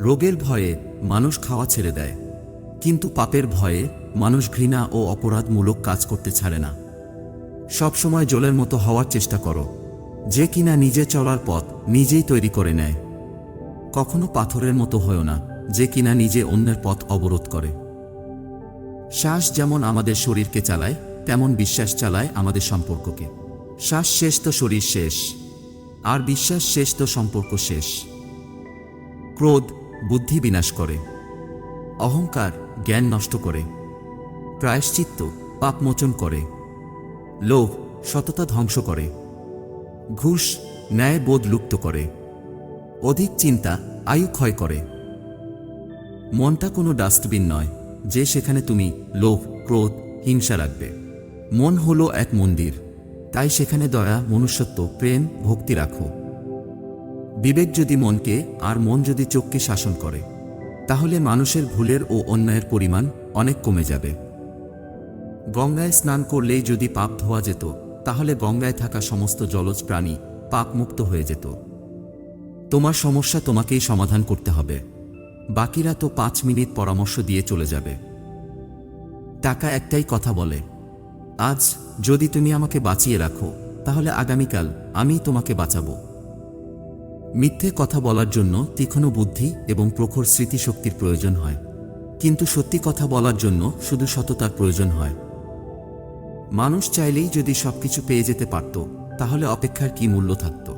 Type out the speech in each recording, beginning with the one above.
রোগের ভয়ে মানুষ খাওয়া ছেড়ে দেয়। কিন্তু পাপের ভয়ে মানুষ ঘৃণা ও অপরাধমূলক কাজ করতে ছাড়ে না। সবসময় জলের মতো হওয়ার চেষ্টা করো। যে কিনা নিজে চলার পথ নিজেই তৈরি করে নেয়। কখনো পাথরের মতো হয়েও না, যে কিনা নিজে অন্যের পথ অবরোধ করে। শ্বাস যেমন আমাদের শরীরকে চালায়, তেমন বিশ্বাস চালায় আমাদের সম্পর্ককে। শ্বাস শেষ তো শরীর শেষ, আর বিশ্বাস শেষ তো সম্পর্ক শেষ। ক্রোধ বুদ্ধি বিনাশ করে। অহংকার জ্ঞান নষ্ট করে। প্রায়শ্চিত্ত পাপমোচন করে। লোভ সততা ধ্বংস করে। ঘুষ ন্যায় বোধ লুপ্ত করে। অধিক চিন্তা আয়ু ক্ষয় করে। মনটা কোনো ডাস্টবিন নয় যে সেখানে তুমি লোভ, ক্রোধ, হিংসা রাখবে। মন হলো এক মন্দির। তাই সেখানে দয়া, মনুষ্যত্ব, প্রেম, ভক্তি রাখো। বিবেক যদি মনকে আর মন যদি চোখকে শাসন করে, তাহলে মানুষের ভুলের ও অন্যায়ের পরিমাণ অনেক কমে যাবে। গঙ্গায় স্নান করলেই যদি পাপ ধোয়া যেত, তাহলে গঙ্গায় থাকা সমস্ত জলজ প্রাণী পাপমুক্ত হয়ে যেত। তোমার সমস্যা তোমাকেই সমাধান করতে হবে। বাকিরা তো পাঁচ মিনিট পরামর্শ দিয়ে চলে যাবে। টাকা একটাই কথা বলে। আজ যদি তুমি আমাকে বাঁচিয়ে রাখো, তাহলে আগামীকাল আমি তোমাকে বাঁচাবো। মিথ্যে কথা বলার জন্য তীক্ষ্ণ বুদ্ধি এবং প্রখর স্মৃতিশক্তির প্রয়োজন হয়। কিন্তু সত্যি কথা বলার জন্য শুধু সততার প্রয়োজন হয়। মানুষ চাইলেই যদি সবকিছু পেয়ে যেতে পারত, তাহলে অপেক্ষার কি মূল্য থাকত?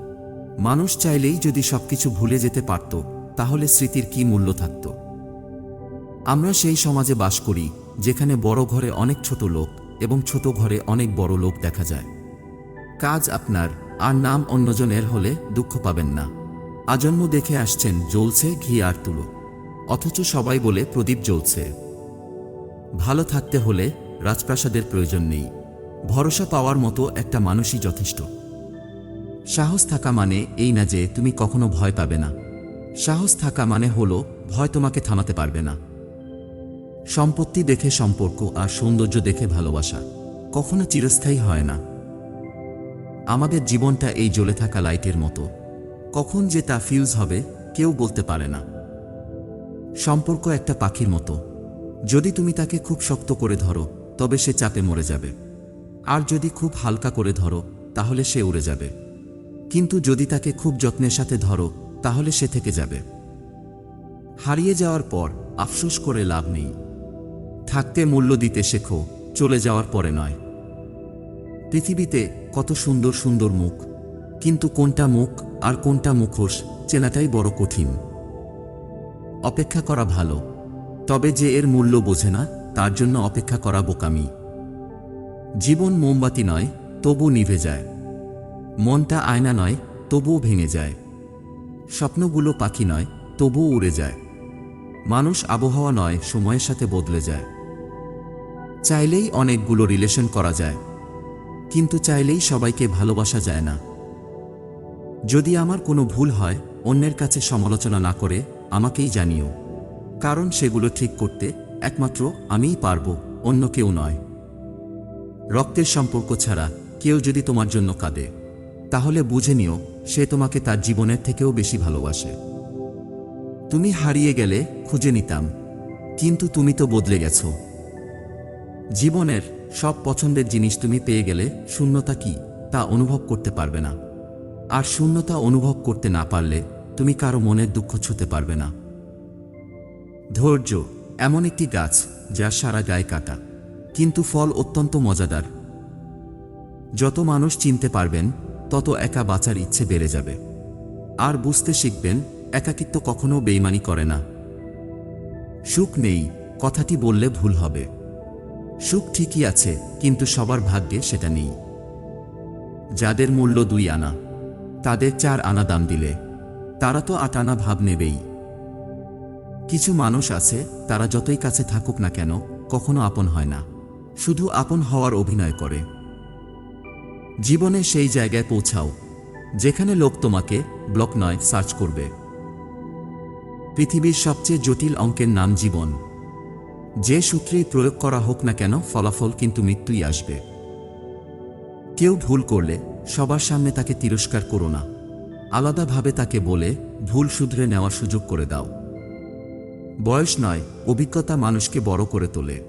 মানুষ চাইলেই যদি সবকিছু ভুলে যেতে পারত, তাহলে স্মৃতির কি মূল্য থাকত? আমরা সেই সমাজে বাস করি, যেখানে বড় ঘরে অনেক ছোট লোক এবং ছোট ঘরে অনেক বড় লোক দেখা যায়। কাজ আপনার, আর নাম অন্যজনের হলে দুঃখ পাবেন না। আজন্ম দেখে আসছেন জ্বলছে ঘি আর তুলো। অথচ সবাই বলে প্রদীপ জ্বলছে। ভালো থাকতে হলে রাজপ্রাসাদের প্রয়োজন নেই। ভরসা পাওয়ার মতো একটা মানুষই যথেষ্ট। সাহস থাকা মানে এই না যে তুমি কখনো ভয় পাবে না। সাহস থাকা মানে হলো ভয় তোমাকে থামাতে পারবে না। সম্পত্তি দেখে সম্পর্ক আর সৌন্দর্য দেখে ভালোবাসা কখনো চিরস্থায়ী হয় না। আমাদের জীবনটা এই জ্বলে থাকা লাইটের মতো। কখন যে তা ফিউজ হবে, কেউ বলতে পারে না। সম্পর্ক একটা পাখির মতো। যদি তুমি তাকে খুব শক্ত করে ধরো, তবে সে চাপে মরে যাবে। আর যদি খুব হালকা করে ধরো, তাহলে সে উড়ে যাবে। কিন্তু যদি তাকে খুব যত্নের সাথে ধরো, তাহলে সে থেকে যাবে। হারিয়ে যাওয়ার পর আফসোস করে লাভ নেই। থাকতে মূল্য দিতে শেখো, চলে যাওয়ার পরে নয়। পৃথিবীতে কত সুন্দর সুন্দর মুখ, কিন্তু কোনটা মুখ আর কোনটা মুখোশ চেনাটাই বড় কঠিন। অপেক্ষা করা ভালো, তবে যে এর মূল্য বোঝে না, তার জন্য অপেক্ষা করা বোকামি। জীবন মোমবাতি নয়, তবু নিভে যায়। মনটা আয়না নয়, তবুও ভেঙে যায়। স্বপ্নগুলো পাখি নয়, তবুও উড়ে যায়। মানুষ আবহাওয়া নয়, সময়ের সাথে বদলে যায়। চাইলেই অনেকগুলো রিলেশন করা যায়, কিন্তু চাইলেই সবাইকে ভালোবাসা যায় না। যদি আমার কোনো ভুল হয়, অন্যের কাছে সমালোচনা না করে আমাকেই জানিও। কারণ সেগুলো ঠিক করতে একমাত্র আমিই পারব, অন্য কেউ নয়। রক্তের সম্পর্ক ছাড়া কেউ যদি তোমার জন্য কাঁদে, তাহলে বুঝে নিও সে তোমাকে তার জীবনের থেকেও বেশি ভালোবাসে। তুমি হারিয়ে গেলে খুঁজে নিতাম, কিন্তু তুমি তো বদলে গেছ। জীবনের সব পছন্দের জিনিস তুমি পেয়ে গেলে শূন্যতা কি তা অনুভব করতে পারবে না। আর শূন্যতা অনুভব করতে না পারলে তুমি কারও মনের দুঃখ ছুতে পারবে না। ধৈর্য এমন একটি গাছ যা সারা গায়ে কাটা, কিন্তু ফল অত্যন্ত মজাদার। যত মানুষ চিনতে পারবেন, তত একা বাঁচার ইচ্ছে বেড়ে যাবে। আর বুঝতে শিখবেন, একাকিত্ব কখনো বেইমানি করে না। সুখ নেই, কথাটি বললে ভুল হবে। সুখ ঠিকই আছে, কিন্তু সবার ভাগ্যে সেটা নেই। যাদের মূল্য দুই আনা। তাদের চার আনা দাম দিলে। তারা তো আট আনা ভাব নেবেই। কিছু মানুষ আছে, তারা যতই কাছে থাকুক না কেন, কখনো আপন হয় না। শুধু আপন হওয়ার অভিনয় করে। জীবনে সেই জায়গায় পৌঁছাও, যেখানে লোক তোমাকে ব্লক নয়, সার্চ করবে। পৃথিবীর সবচেয়ে জটিল অঙ্কের নাম জীবন। যে সূত্রেই প্রয়োগ করা হোক না কেন, ফলাফল কিন্তু মৃত্যুই আসবে। কেউ ভুল করলে সবার সামনে তাকে তিরস্কার করো না। আলাদাভাবে তাকে বলে ভুল শুধরে নেওয়ার সুযোগ করে দাও। বয়স নয়, অভিজ্ঞতা মানুষকে বড় করে তোলে।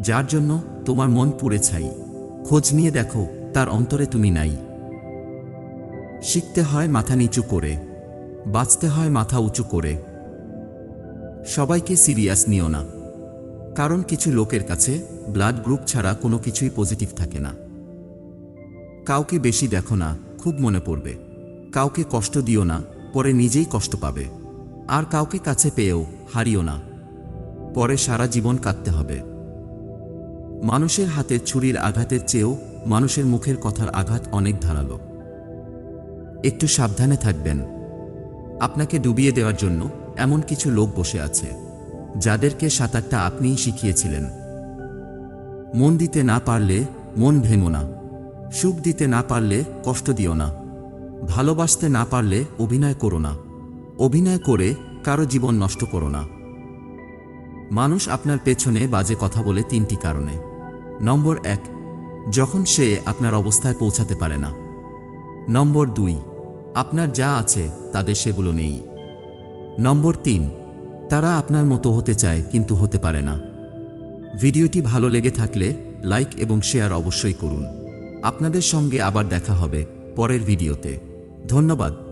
যার জন্য তোমার মন পুড়ে ছাই। খোঁজ নিয়ে দেখো, তার অন্তরে তুমি নাই। শিখতে হয় মাথা নিচু করে, বাঁচতে হয় মাথা উঁচু করে। সবাইকে সিরিয়াস নিও না। কারণ কিছু লোকের কাছে ব্লাড গ্রুপ ছাড়া কোনো কিছুই পজিটিভ থাকে না। কাউকে বেশি দেখো না, খুব মনে পড়বে। কাউকে কষ্ট দিও না, পরে নিজেই কষ্ট পাবে। আর কাউকে কাছে পেয়েও হারিও না, পরে সারা জীবন কাটতে হবে। মানুষের হাতে ছুরির আঘাতের চেয়েও মানুষের মুখের কথার আঘাত অনেক ধারালো। একটু সাবধানে থাকবেন। আপনাকে ডুবিয়ে দেওয়ার জন্য এমন কিছু লোক বসে আছে, যাদেরকে সাঁতারটা আপনিই শিখিয়েছিলেন। মন দিতে না পারলে মন ভেঙো না। সুখ দিতে না পারলে কষ্ট দিও না। ভালোবাসতে না পারলে অভিনয় করো না। অভিনয় করে কারও জীবন নষ্ট করো না। মানুষ আপনার পেছনে বাজে কথা বলে তিনটি কারণে। নম্বর এক, যখন সে আপনার অবস্থায় পৌঁছাতে পারে না। নম্বর দুই, আপনার যা আছে তাদের সেগুলো নেই। নম্বর তিন, তারা আপনার মতো হতে চায় কিন্তু হতে পারে না। ভিডিওটি ভালো লেগে থাকলে লাইক এবং শেয়ার অবশ্যই করুন। আপনাদের সঙ্গে আবার দেখা হবে পরের ভিডিওতে। ধন্যবাদ।